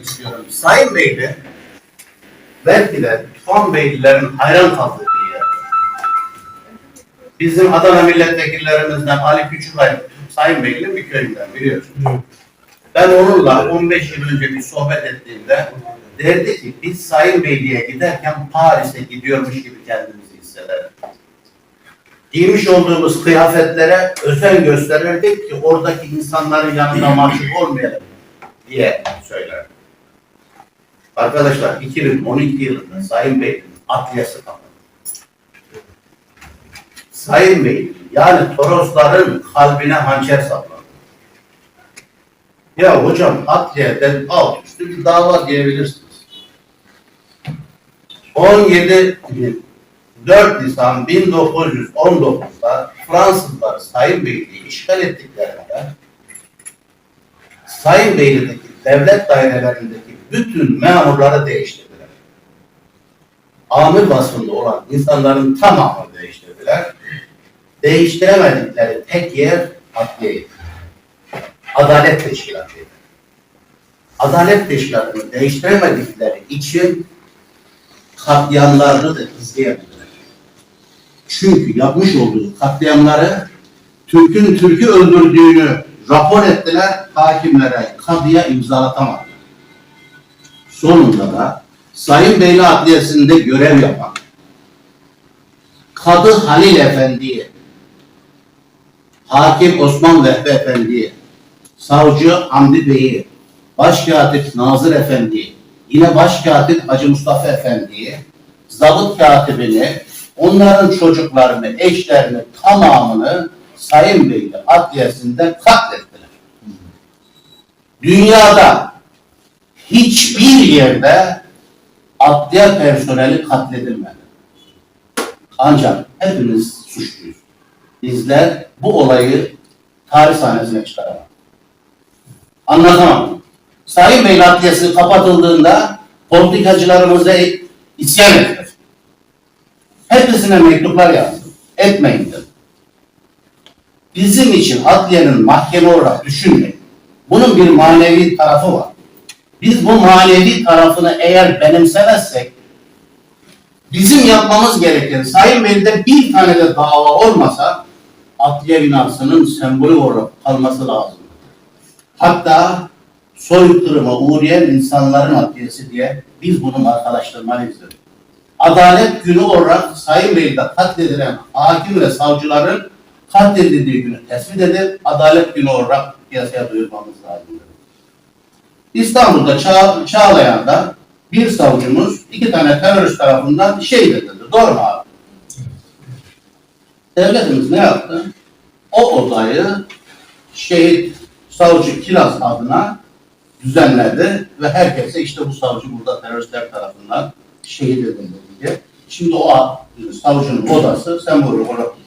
istiyorum. Sayın Beyli belki de Tufan Beylilerin hayran kaldığı bir yer. Bizim Adana milletvekillerimizden Ali Küçükay Sayın Beyli'nin bir köyünden biliyorsun. Ben onunla 15 yıl önce bir sohbet ettiğimde derdi ki biz Sayın Beyli'ye giderken Paris'e gidiyormuş gibi kendimizi hissederdik. Giymiş olduğumuz kıyafetlere özen gösterirdik ki oradaki insanların yanında mahcup olmayalım diye söyler. Arkadaşlar 2012 yılında Sayın Bey'in adliyesi kapandı. Sayın Bey yani Torosların kalbine hançer saplandı. Ya hocam adliyeden alt üstü bir dava diyebilirsiniz. 17 4 Nisan 1919'da Fransızlar Sayın Beyliği işgal ettiklerinde Sayın Beyli'deki devlet dairelerindeki bütün memurları değiştirdiler. Amir vasfında olan insanların tamamını değiştirdiler. Değiştiremedikleri tek yer adliyeydi. Adalet Teşkilatı'ydı. Adalet Teşkilatı'nı değiştiremedikleri için katliamlarını da izleyebildiler. Çünkü yapmış olduğu katliamları Türk'ün Türk'ü öldürdüğünü rapor ettiler hakimlere, kadıya imzalatamadılar. Sonunda da Sayın Beyli Adliyesi'nde görev yapan Kadı Halil Efendi'yi, Hakim Osman Vehbi Efendi'yi, Savcı Hamdi Bey'i, Başkatip Nazır Efendi'yi, yine Başkatip Hacı Mustafa Efendi'yi, Zabıt Katibini, onların çocuklarını, eşlerini tamamını Sayın Beyli Adliyesi'nde katlettiler. Dünyada hiçbir yerde adliye personeli katledilmedi. Ancak hepimiz suçluyuz. Bizler bu olayı tarih sahnesine çıkaramadık. Anlatamam. Sayın Bey Adliyesi kapatıldığında politikacılarımıza isyan ettiler. Hepsine mektuplar yazdım. Etmeyin dedim. Bizim için adliyenin mahkeme olarak düşünmeyin. Bunun bir manevi tarafı var. Biz bu manevi tarafını eğer benimsemezsek bizim yapmamız gereken Sayın Bey'de bir tane de dava olmasa adliye binasının sembolü olarak kalması lazım. Hatta soykırıma uğrayan insanların adliyesi diye biz bunun arkadaşlarını izledik. Adalet günü olarak Sayın Bey'de katledilen hakim ve savcıların katledildiği günü tespit edip adalet günü olarak piyasaya duyurmamız lazım. İstanbul'da Çağ, Çağlayan'da bir savcımız iki tane terörist tarafından şehit edildi. Doğru mu abi? Devletimiz ne yaptı? O olayı şehit savcı Kiraz adına düzenledi ve herkese işte bu savcı burada teröristler tarafından şehit edildi diye. Şimdi o savcının odası sembol olarak.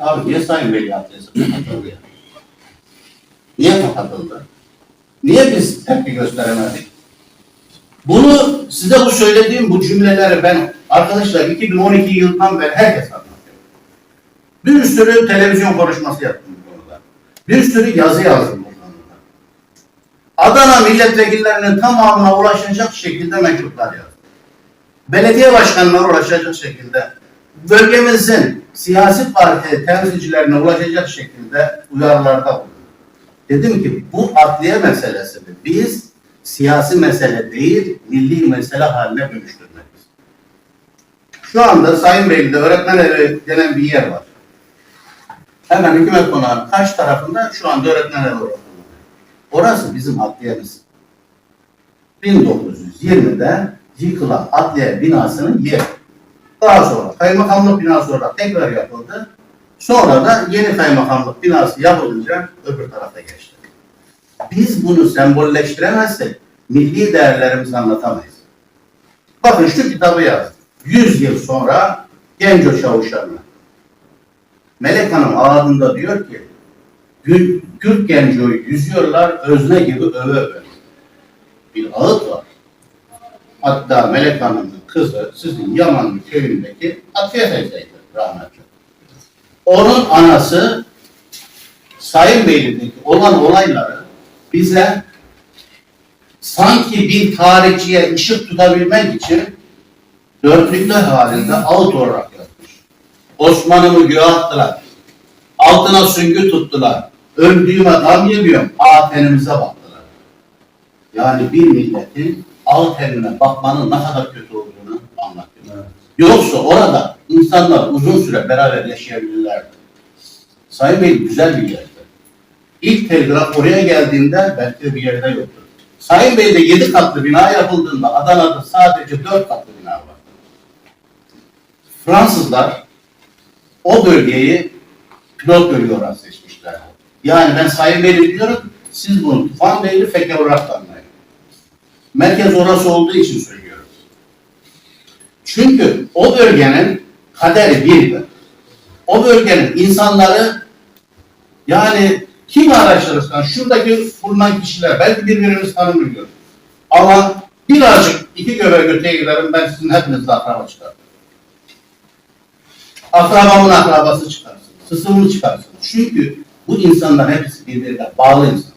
Abi niye Sayın Veli Adliyesi kapatıldı ya? Niye kapatıldı? Niye biz tepki gösteremedik? Bunu size bu söylediğim bu cümleleri ben arkadaşlar 2012 yılından beri herkes anlatıyorum. Bir sürü televizyon konuşması yaptım bu konuda. Bir sürü yazı yazdım bu konuda. Adana milletvekillerinin tamamına ulaşacak şekilde mektuplar yazdım. Belediye başkanlarına ulaşacak şekilde bölgemizin siyasi parti temsilcilerine ulaşacak şekilde uyarılarda bulundum. Dedim ki bu adliye meselesini biz siyasi mesele değil, milli mesele haline dönüştürmeliyiz. Şu anda Sayın Beyli'de öğretmen evi denen bir yer var. Hemen hükümet konağının karşı tarafında şu anda öğretmen evi var. Orası bizim adliyemiz. 1920'de yıkılan adliye binasının yeri. Daha sonra kaymakamlık binası olarak tekrar yapıldı. Sonra da yeni kaymakamlık binası yapılınca öbür tarafa geçti. Biz bunu sembolleştiremezsek milli değerlerimizi anlatamayız. Bakın şu kitabı yazdım. 100 yıl sonra Genco Çavuşlarına. Melek Hanım ağzında diyor ki Kürt Genco'yu yüzüyorlar özne gibi öve öve. Bir ağıt var. Hatta Melek Hanım'ın kızı sizin Yamanlı köyündeki Atfiye teyzeydi rahmetli. Onun anası Sayın Beyli'deki olan olayları bize sanki bir tarihçiye ışık tutabilmek için dörtlükler halinde alt olarak yapmış. Osman'ımı göğe attılar. Altına süngü tuttular. Öldüğüme gam yemiyorum. A tenimize baktılar. Yani bir milletin al tenine bakmanın ne kadar kötü. Yoksa orada insanlar uzun süre beraber yaşayabilirlerdi. Sayın Bey güzel bir yerdi. İlk telgraf oraya geldiğinde belki bir yerde yoktu. Sayın Bey'de yedi katlı bina yapıldığında Adana'da sadece dört katlı bina var. Fransızlar o bölgeyi pilot bölge olarak seçmişler. Yani ben Sayın Bey'i biliyorum, siz bunu Tufan Beyli Feke olarak da anlayın. Merkez orası olduğu için söylüyorum. Çünkü o bölgenin kaderi birdi. O bölgenin insanları yani kim araştırırsan şuradaki bulunan kişiler belki birbirimizi tanımıyor. Ama birazcık iki göbek öteye giderim ben sizin hepinizle akraba çıkarım. Akrabamın akrabası çıkarsın. Sısımını çıkarsın. Çünkü bu insanlar hepsi birbirine bağlı insanlar.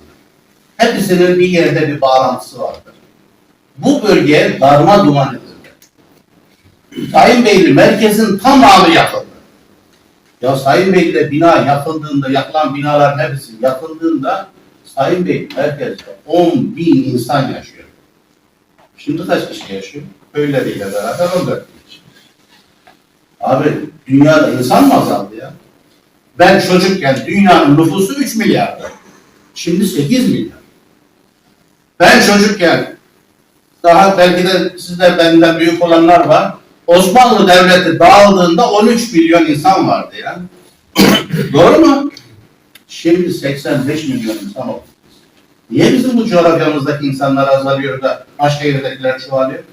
Hepsinin bir yerde bir bağlantısı vardır. Bu bölge darma duman edildi. Sayın Beyli merkezin tamamı yakıldı. Ya Sayın Beyli'de bina yakıldığında, yakılan binaların hepsi yakıldığında Sayın Bey merkezde 10 bin insan yaşıyor. Şimdi kaç kişi yaşıyor? Köyleriyle beraber 14 bin kişi. Abi dünyada insan mı azaldı ya? Ben çocukken dünyanın nüfusu 3 milyardı. Şimdi 8 milyar. Ben çocukken daha belki de sizde benden büyük olanlar var. Osmanlı Devleti dağıldığında 13 milyon insan vardı ya. Doğru mu? Şimdi 85 milyon insan oldu. Niye bizim bu coğrafyamızdaki insanlar azalıyor da başka yerdekiler çoğalıyor?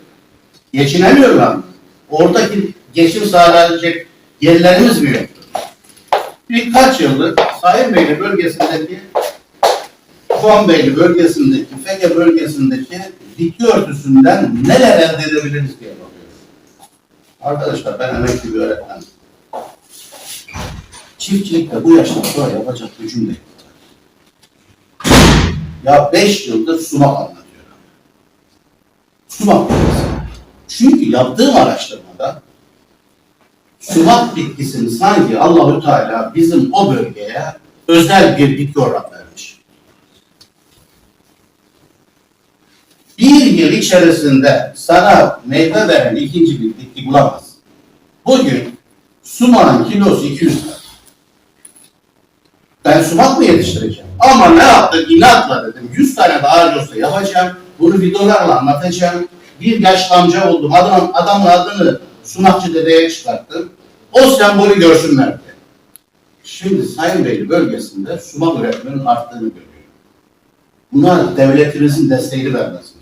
Geçinemiyorlar. Oradaki geçim sağlayacak yerlerimiz mi yoktu? Birkaç yıldır Sayın Beyli bölgesindeki Van Beyli bölgesindeki, Fege bölgesindeki bitki örtüsünden neler elde edebiliriz diye bakıyoruz. Arkadaşlar ben emekli bir öğretmenim. Çiftçilikte bu yaştan sonra yapacak de yok. Ya beş yıldır sumak anlatıyorum. Sumak. Çünkü yaptığım araştırmada sumak bitkisini sanki Allahü Teala bizim o bölgeye özel bir bitki olarak vermiş. Bir yıl içerisinde sana meyve veren ikinci bir bitki bulamazsın. Bugün sumağın kilosu 200 lira. Ben sumak mı yetiştireceğim? Ama ne yaptım? İnatla dedim. 100 tane de ağaç olsa yapacağım. Bunu videolarla anlatacağım. Bir yaşlı amca oldum. Adam, adamın adını sumakçı dedeye çıkarttım. O sembolü görsünler diye. Şimdi Sayın Beyli bölgesinde sumak üretmenin arttığını görüyorum. Buna devletimizin desteğini isterim.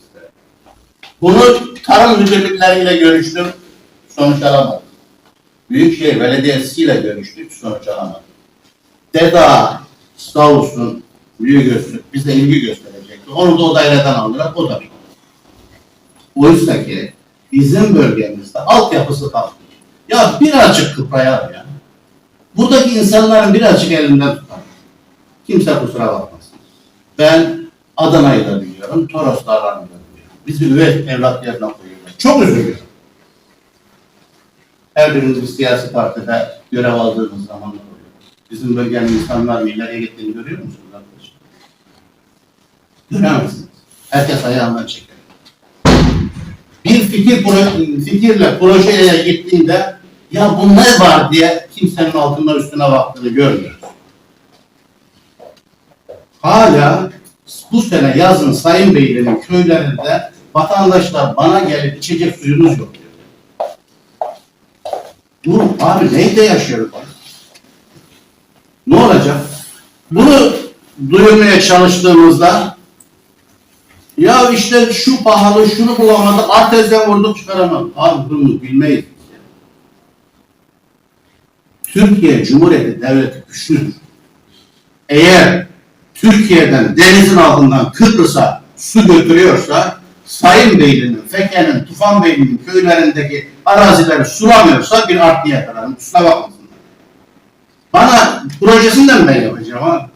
Bunu tarım müdürlükleriyle görüştüm. Sonuç alamadım. Büyükşehir Belediyesi'yle görüştük. Sonuç alamadım. Deda sağ olsun büyük göster bize ilgi gösterecekti. Onu da o daireden aldılar. O da. Oysa ki bizim bölgemizde altyapısı kalmış. Ya birazcık kıprayalım ya. Buradaki insanların birazcık elinden tutar. Kimse kusura bakmasın. Ben Adana'yı da biliyorum, Toros Dağları'nı Bizi üvey evlat yerine koyuyorlar. Çok üzülüyorum. Her birimiz bir siyasi partide görev aldığımız zamanlar oluyor. Bizim bölgenin insanlar ileriye gittiğini görüyor musunuz arkadaşlar? Göremezsiniz. Herkes ayağından çeker. Bir fikir proje, fikirle projeye gittiğinde ya bu ne var diye kimsenin altında üstüne baktığını görmüyoruz. Hala bu sene yazın Sayın Beylerin köylerinde vatandaşlar bana gelip içecek suyunuz yok diyor. Dur abi neyde yaşıyoruz? Ne olacak? Bunu duyurmaya çalıştığımızda ya işte şu pahalı, şunu bulamadık, artezyen vurduk çıkaramadık. Abi bunu bilmeyiz. Türkiye Cumhuriyeti Devleti güçlüdür. Eğer Türkiye'den denizin altından Kıbrıs'a su götürüyorsa Sayın Beyli'nin, Feke'nin, Tufan Beyli'nin köylerindeki arazileri sulamıyorsa bir art niyet ararım. Kusura bakmasınlar. Bana projesini de mi ben yapacağım ha?